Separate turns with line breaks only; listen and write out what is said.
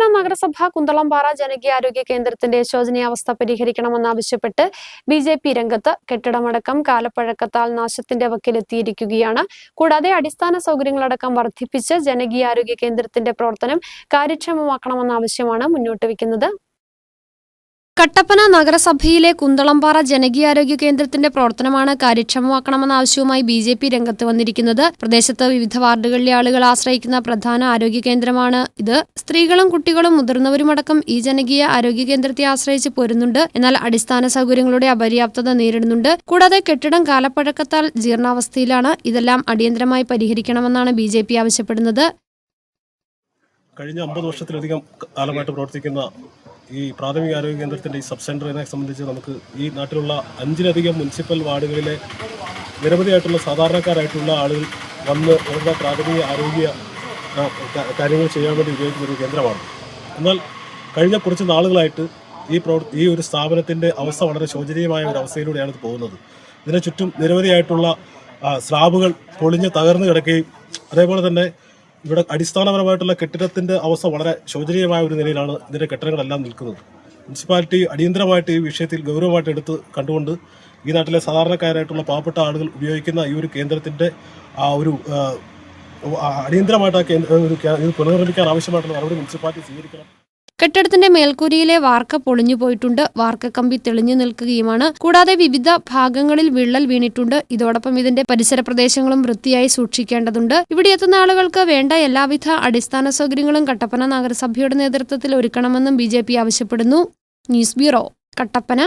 കട്ടപ്പന നഗരസഭ കുന്തളംപാറ ജനകീയാരോഗ്യ കേന്ദ്രത്തിന്റെ ശോചനീയാവസ്ഥ പരിഹരിക്കണമെന്നാവശ്യപ്പെട്ട് ബി ജെ പി രംഗത്ത് കെട്ടിടമടക്കം കാലപ്പഴക്കത്താൽ നാശത്തിന്റെ വക്കിലെത്തിയിരിക്കുകയാണ്. കൂടാതെ അടിസ്ഥാന സൗകര്യങ്ങളടക്കം വർദ്ധിപ്പിച്ച് ജനകീയാരോഗ്യ കേന്ദ്രത്തിന്റെ പ്രവർത്തനം കാര്യക്ഷമമാക്കണമെന്ന ആവശ്യമാണ് മുന്നോട്ട് വയ്ക്കുന്നത് കട്ടപ്പന നഗരസഭയിലെ കുന്തളംപാറ ജനകീയാരോഗ്യ കേന്ദ്രത്തിന്റെ പ്രവർത്തനമാണ് കാര്യക്ഷമമാക്കണമെന്ന ആവശ്യവുമായി ബി ജെ പി രംഗത്ത് വന്നിരിക്കുന്നത്. പ്രദേശത്ത് വിവിധ വാർഡുകളിലെ ആളുകൾ ആശ്രയിക്കുന്ന പ്രധാന ആരോഗ്യ കേന്ദ്രമാണ് ഇത്. സ്ത്രീകളും കുട്ടികളും മുതിർന്നവരുമടക്കം ഈ ജനകീയ ആരോഗ്യ കേന്ദ്രത്തെ ആശ്രയിച്ച് പോരുന്നുണ്ട്. എന്നാൽ അടിസ്ഥാന സൗകര്യങ്ങളുടെ അപര്യാപ്തത നേരിടുന്നുണ്ട്. കൂടാതെ കെട്ടിടം കാലപ്പഴക്കത്താൽ ജീർണാവസ്ഥയിലാണ്. ഇതെല്ലാം അടിയന്തരമായി പരിഹരിക്കണമെന്നാണ് ബി ആവശ്യപ്പെടുന്നത്.
കഴിഞ്ഞ അമ്പത് വർഷത്തിലധികം കാലമായിട്ട് പ്രവർത്തിക്കുന്ന ഈ പ്രാഥമിക ആരോഗ്യ കേന്ദ്രത്തിന്റെ ഈ സബ് സെന്ററിനെ സംബന്ധിച്ച് നമുക്ക് ഈ നാട്ടിലുള്ള അഞ്ചിലധികം മുനിസിപ്പൽ വാർഡുകളിലെ നിരവധിയായിട്ടുള്ള സാധാരണക്കാരായിട്ടുള്ള ആളുകൾ വന്ന് അവരുടെ പ്രാഥമിക ആരോഗ്യ കാര്യങ്ങൾ ചെയ്യാൻ വേണ്ടി ഉപയോഗിക്കുന്ന ഒരു കേന്ദ്രമാണ്. എന്നാൽ കഴിഞ്ഞ കുറച്ച് നാളുകളായിട്ട് ഈ പ്രവർ ഈ ഒരു സ്ഥാപനത്തിന്റെ അവസ്ഥ വളരെ ശോചനീയമായ ഒരു അവസ്ഥയിലൂടെയാണ് ഇത് പോകുന്നത്. ഇതിന് ചുറ്റും നിരവധിയായിട്ടുള്ള സ്ലാബുകൾ പൊളിഞ്ഞ് തകർന്നു കിടക്കുകയും അതേപോലെ തന്നെ ഇവിടെ അടിസ്ഥാനപരമായിട്ടുള്ള കെട്ടിടത്തിന്റെ അവസ്ഥ വളരെ ശോചനീയമായ ഒരു നിലയിലാണ് ഇതിന്റെ കെട്ടിടങ്ങളെല്ലാം നിൽക്കുന്നത്. മുനിസിപ്പാലിറ്റി അടിയന്തരമായിട്ട് ഈ വിഷയത്തിൽ ഗൗരവമായിട്ട് എടുത്ത് കണ്ടുകൊണ്ട് ഈ നാട്ടിലെ സാധാരണക്കാരായിട്ടുള്ള പാവപ്പെട്ട ആളുകൾ ഉപയോഗിക്കുന്ന ഈ ഒരു കേന്ദ്രത്തിന്റെ ആ ഒരു അടിയന്തരമായിട്ട് ആ കേന്ദ്ര ഇത് പുനർനിർമ്മിക്കാൻ ആവശ്യമായിട്ടുള്ള നടപടി മുനിസിപ്പാലിറ്റി സ്വീകരിക്കണം.
കെട്ടിടത്തിന്റെ മേൽക്കൂരയിലെ വാർക്ക പൊളിഞ്ഞു പോയിട്ടുണ്ട്. വാർക്ക കമ്പി തെളിഞ്ഞു നിൽക്കുകയുമാണ്. കൂടാതെ വിവിധ ഭാഗങ്ങളിൽ വിള്ളൽ വീണിട്ടുണ്ട്. ഇതോടൊപ്പം ഇതിന്റെ പരിസര പ്രദേശങ്ങളും വൃത്തിയായി സൂക്ഷിക്കേണ്ടതുണ്ട്. ഇവിടെ എത്തുന്ന ആളുകൾക്ക് വേണ്ട എല്ലാവിധ അടിസ്ഥാന സൗകര്യങ്ങളും കട്ടപ്പന നഗരസഭയുടെ നേതൃത്വത്തിൽ ഒരുക്കണമെന്നും ബി ആവശ്യപ്പെടുന്നു. News bureau Kattappana.